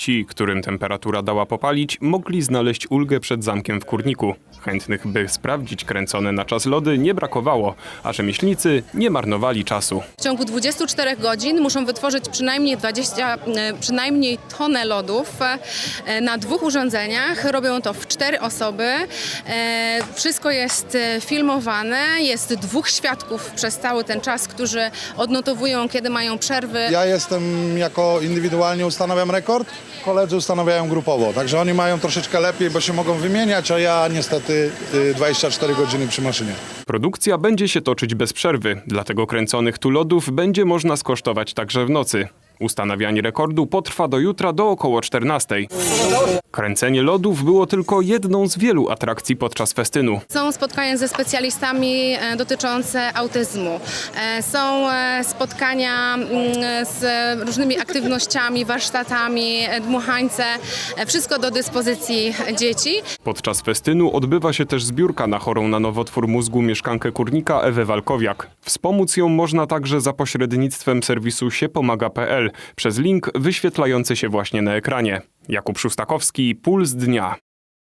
Ci, którym temperatura dała popalić, mogli znaleźć ulgę przed zamkiem w kurniku. Chętnych, by sprawdzić kręcone na czas lody, nie brakowało, a rzemieślnicy nie marnowali czasu. W ciągu 24 godzin muszą wytworzyć przynajmniej 20, e, przynajmniej tonę lodów e, na dwóch urządzeniach. Robią to w cztery osoby. E, Wszystko jest filmowane. Jest dwóch świadków przez cały ten czas, którzy odnotowują, kiedy mają przerwy. Ja jestem jako indywidualnie ustanawiam rekord, koledzy ustanawiają grupowo, także oni mają troszeczkę lepiej, bo się mogą wymieniać, a ja niestety y, 24 godziny przy maszynie. Produkcja będzie się toczyć bez przerwy, dlatego kręconych tu lodów będzie można skosztować także w nocy. Ustanawianie rekordu potrwa do jutra do około 14. Kręcenie lodów było tylko jedną z wielu atrakcji podczas festynu. Są spotkania ze specjalistami e, dotyczące autyzmu. E, Są e, spotkania mm, z różnymi aktywnościami, warsztatami, dmuchańce. Wszystko do dyspozycji dzieci. Podczas festynu odbywa się też zbiórka na chorą na nowotwór mózgu mieszkankę Kurnika Ewę Walkowiak. Wspomóc ją można także za pośrednictwem serwisu siepomaga.pl przez link wyświetlający się właśnie na ekranie. Jakub Szustakowski, Puls Dnia.